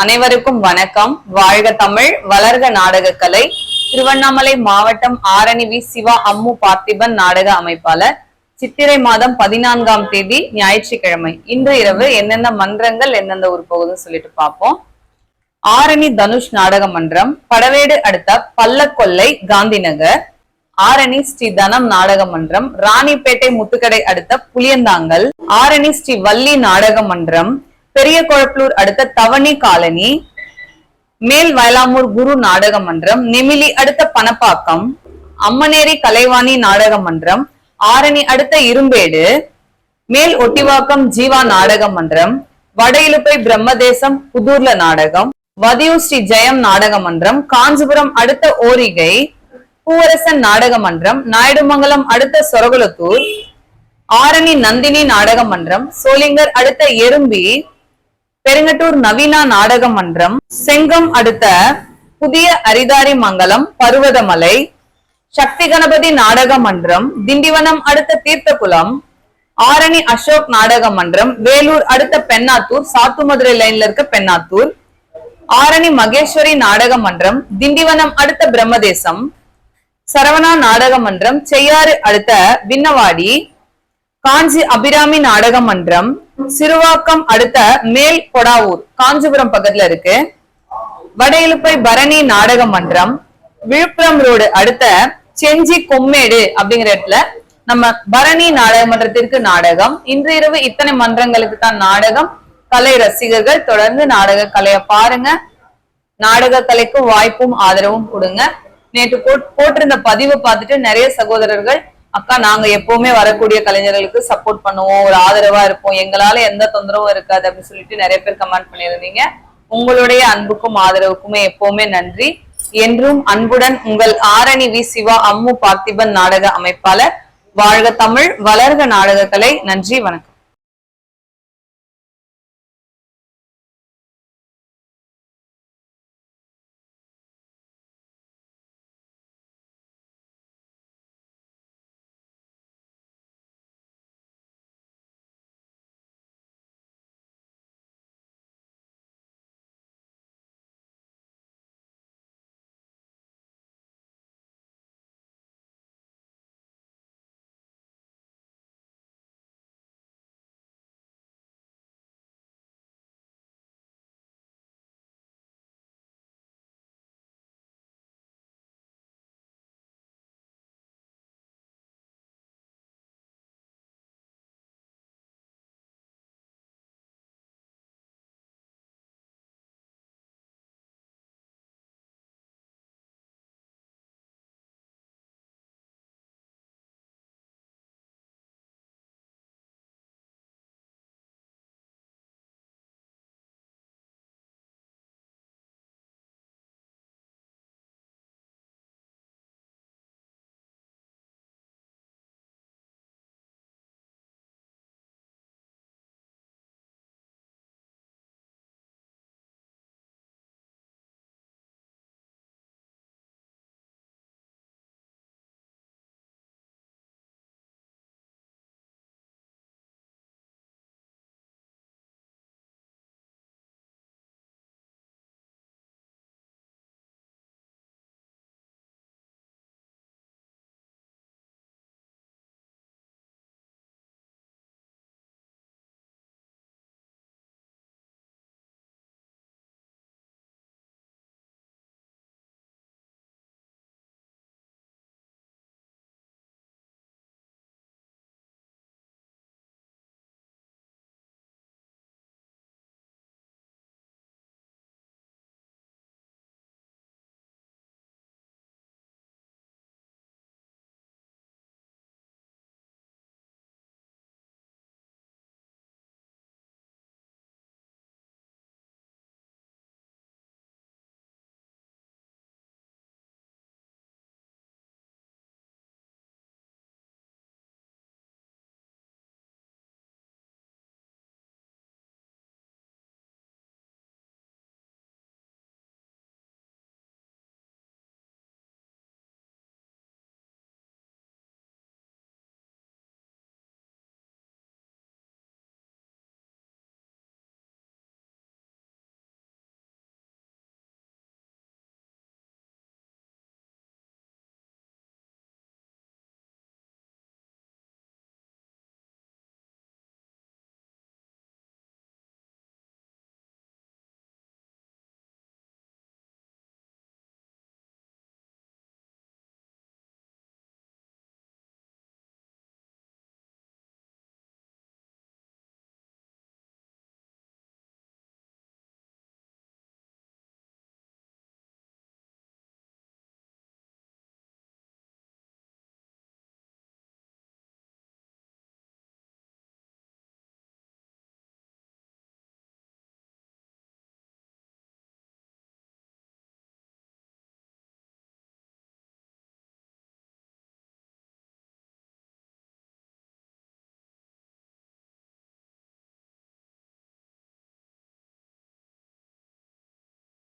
அனைவருக்கும் வணக்கம். வாழ்க தமிழ் வளர்க நாடகக்கலை திருவண்ணாமலை மாவட்டம் ஆரணி வி சிவா அம்மு பார்த்திபன் நாடக அமைப்பாளர். சித்திரை மாதம் பதினான்காம் தேதி ஞாயிற்றுக்கிழமை. இன்று இரவு என்னென்ன மன்றங்கள் எந்தெந்த ஊர் போகுதுன்னு சொல்லிட்டு பார்ப்போம். ஆரணி தனுஷ் நாடக மன்றம் படவேடு அடுத்த பல்லக்கொல்லை காந்திநகர். ஆரணி ஸ்ரீ தனம் நாடக மன்றம் ராணிப்பேட்டை முத்துக்கடை அடுத்த புளியந்தாங்கல். ஆரணி ஸ்ரீ வள்ளி நாடக மன்றம் பெரிய கொழப்பலூர் அடுத்த தவணி காலனி மேல் வயலாமூர் குரு நாடக மன்றம் நெமிலி அடுத்த பணப்பாக்கம் அம்மனேரி கலைவாணி நாடக மன்றம் ஆரணி அடுத்த இரும்பேடு மேல் ஒட்டிவாக்கம் ஜீவா நாடக மன்றம் வட இலுப்பை பிரம்மதேசம் புதூர்ல நாடகம் வதியூர் ஸ்ரீ ஜெயம் நாடக மன்றம் காஞ்சிபுரம் அடுத்த ஓரிகை பூவரசன் நாடக மன்றம் நாயுடுமங்கலம் அடுத்த சொரகுலத்தூர் ஆரணி நந்தினி நாடக மன்றம் சோளிங்கர் அடுத்த எறும்பி பெருங்கட்டூர் நவீனா நாடக மன்றம் செங்கம் அடுத்த புதிய அரிதாரி மங்கலம் பருவதமலை சக்தி கணபதி நாடக மன்றம் திண்டிவனம் அடுத்த தீர்த்தகுளம் ஆரணி அசோக் நாடக மன்றம் வேலூர் அடுத்த பெண்ணாத்தூர் சாத்துமதுரை லைன்ல இருக்க பெண்ணாத்தூர் ஆரணி மகேஸ்வரி நாடக மன்றம் திண்டிவனம் அடுத்த பிரம்மதேசம் சரவணா நாடக மன்றம் செய்யாறு அடுத்த விண்ணவாடி காஞ்சி அபிராமி நாடக மன்றம் சிறுவாக்கம் அடுத்த மேல் கொடாவூர் காஞ்சிபுரம் பக்கத்துல இருக்கு. வட பரணி நாடக மன்றம் விழுப்புரம் ரோடு அடுத்த செஞ்சி கொம்மேடு அப்படிங்கிற இடத்துல நம்ம பரணி நாடக மன்றத்திற்கு நாடகம். இன்று இரவு இத்தனை மன்றங்களுக்கு தான் நாடகம். கலை ரசிகர்கள் தொடர்ந்து நாடக கலையை பாருங்க. நாடக கலைக்கும் வாய்ப்பும் ஆதரவும் கொடுங்க. நேற்று போட்டிருந்த பதிவை பார்த்துட்டு நிறைய சகோதரர்கள் அக்கா நாங்க எப்பவுமே வரக்கூடிய கலைஞர்களுக்கு சப்போர்ட் பண்ணுவோம் ஒரு ஆதரவா இருப்போம். எங்களால எந்த தொந்தரவும் இருக்காது அப்படின்னு சொல்லிட்டு நிறைய பேர் கமெண்ட் பண்ணியிருந்தீங்க. உங்களுடைய அன்புக்கும் ஆதரவுக்குமே எப்பவுமே நன்றி. என்றும் அன்புடன் உங்கள் ஆரணி வி சிவா அம்மு பார்த்திபன் நாடக அமைப்பாளர் வாழ்க தமிழ் வளர்க நாடக கலை நன்றி வணக்கம்.